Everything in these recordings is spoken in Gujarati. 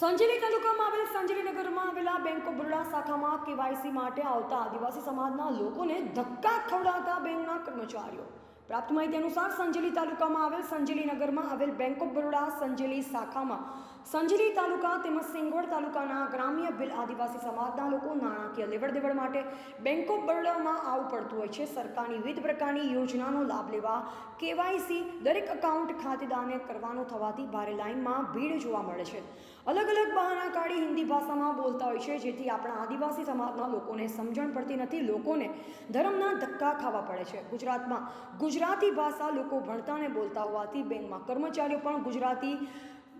સંજેલી તાલુકામાં આવેલ સંજીવી નગરમાં આવેલા બેંક ઓફ બરોડા શાખામાં કેવાયસી માટે આવતા આદિવાસી સમાજના લોકોને ધક્કા ખવડાવતા બેંકના કર્મચારીઓ પ્રાપ્ત માહિતી અનુસાર સંજેલી તાલુકામાં આવેલ સંજેલી નગરમાં આવેલ બેંક ઓફ બરોડા સંજેલી શાખામાં સંજેલી તાલુકા તેમજ સિંગવડ તાલુકાના ગ્રામ્ય બિલ આદિવાસી સમાજના લોકો નાણાકીય લેવડ દેવડ માટે બેંક ઓફ બરોડામાં આવવું પડતું હોય છે. સરકારની વિવિધ પ્રકારની યોજનાનો લાભ લેવા કેવાયસી દરેક એકાઉન્ટ ખાતેદારને કરવાનું થવાથી ભારે લાઇનમાં ભીડ જોવા મળે છે. અલગ અલગ બહાના કાઢી હિન્દી ભાષામાં બોલતા હોય છે. જેથી આપણા આદિવાસી સમાજના લોકોને સમજણ પડતી નથી. લોકોને ધર્મના ધક્કા ખાવા પડે છે. ગુજરાતમાં ગુજરાતી ભાષા લોકો ભણતા અને બોલતા હોવાથી બેંકમાં કર્મચારીઓ પણ ગુજરાતી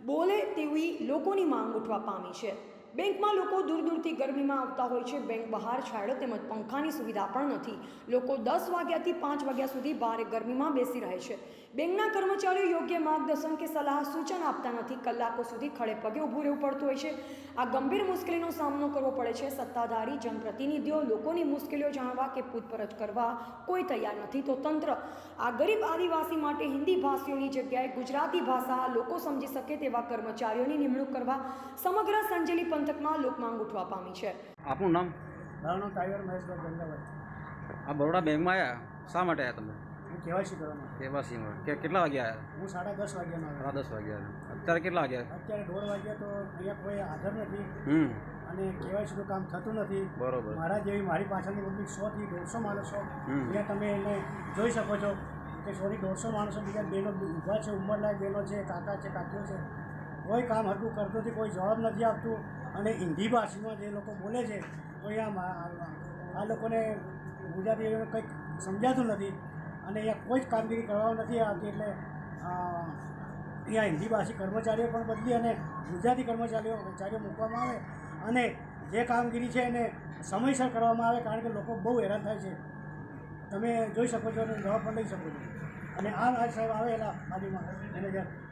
બોલે તેવી લોકોની માંગ ઉઠવા પામી છે. બેંકમાં લોકો દૂર દૂરથી ગરમીમાં આવતા હોય છે. બેંક બહાર છાંયડો તેમજ પંખાની સુવિધા પણ નથી. લોકો દસ વાગ્યાથી પાંચ વાગ્યા સુધી ભારે ગરમીમાં બેસી રહે છે. બેંકના કર્મચારીઓ યોગ્ય માર્ગદર્શન કે સલાહ સૂચન આપતા નથી. કલાકો સુધી ખડે પગે ઊભું રહેવું પડતું હોય છે. આ ગંભીર મુશ્કેલીનો સામનો કરવો પડે છે. સત્તાધારી જનપ્રતિનિધિઓ લોકોની મુશ્કેલીઓ જાણવા કે પૂછપરછ કરવા કોઈ તૈયાર નથી તો તંત્ર. આ ગરીબ આદિવાસી માટે હિન્દી ભાષીઓની જગ્યાએ ગુજરાતી ભાષા લોકો સમજી શકે તેવા કર્મચારીઓની નિમણૂક કરવા સમગ્ર સંજેલી પંથકમાં લોકમાંગ ઉઠવા પામી છે. આપનું નામ? મારું નામ ટાઈગર મહેશભાઈ ગંગાભાઈ. આ બરોડા બેંકમાં આવ્યા શા માટે આવ્યા તમે? હું કેવાયસી કરવાનો કેવાસીમાં કે કેટલા વાગ્યા આવ્યા હું સાડા દસ આવ્યો. સાડા દસ વાગ્યા અત્યારે કેટલા વાગ્યા અત્યારે દોઢ વાગ્યા તો અહીંયા કોઈ હાજર નથી. હમ. અને કેવાયસીનું કામ થતું નથી. બરોબર. મારા જેવી મારી પાછળની પબ્લિક સોથી દોઢસો માણસો. હમ. અહીંયા તમે એને જોઈ શકો છો કે સોરી દોઢસો માણસો બીજા બહેનો ઊભા છે ઉંમરલાયક બહેનો છે કાકા છે કાકીઓ છે. કોઈ કામ હરકું કરતું નથી કોઈ જવાબ નથી આપતું. અને હિન્દી ભાષામાં જે લોકો બોલે છે તો અહીંયા આ લોકોને ગુજરાતી કંઈક સમજાતું નથી. અને અહીંયા કોઈ જ કામગીરી કરવામાં નથી આવતી, એટલે અહીંયા હિન્દી ભાષી કર્મચારીઓ પણ બદલી અને ગુજરાતી કર્મચારીઓ કર્મચારીઓ મૂકવામાં આવે. અને જે કામગીરી છે એને સમયસર કરવામાં આવે, કારણ કે લોકો બહુ હેરાન થાય છે. તમે જોઈ શકો છો અને જવાબ પણ લઈ શકો છો. અને આ સાહેબ આવેલા બાજુમાં, મેનેજર.